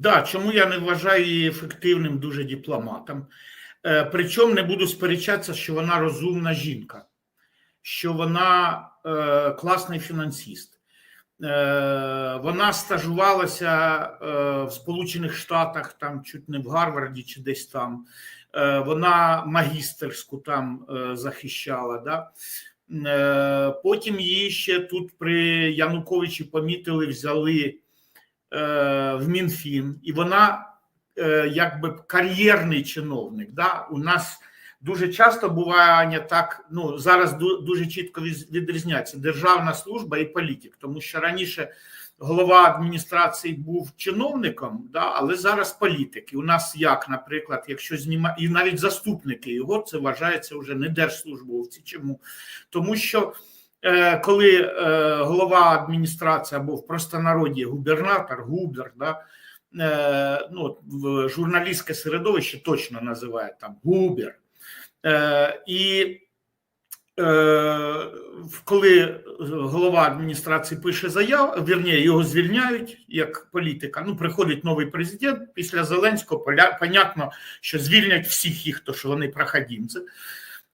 Да, чому я не вважаю її ефективним дуже дипломатом? Е, Причому не буду сперечатися, що вона розумна жінка, що вона е, класний фінансіст. Е, вона стажувалася е, в Сполучених Штатах, там чуть не в Гарварді чи десь там. Е, вона магістерську там е, захищала. Да? Е, потім її ще тут при Януковичі помітили, взяли в Мінфін, і вона е, якби кар'єрний чиновник. Да? У нас дуже часто буває так. Ну зараз дуже чітко відрізняється державна служба і політик, тому що раніше голова адміністрації був чиновником, да, але зараз політик. І у нас як, наприклад, якщо знімає, і навіть заступники його це вважається вже не держслужбовці. Чому? Тому що е, коли е, голова адміністрації або в простонароді губернатор, губер, да, е, ну, журналістське середовище точно називають там губер. Е, і е, коли голова адміністрації пише заяву, вірніше, його звільняють як політика. Ну, приходить новий президент після Зеленського, понятно, що звільнять всіх їх, то що вони проходимці.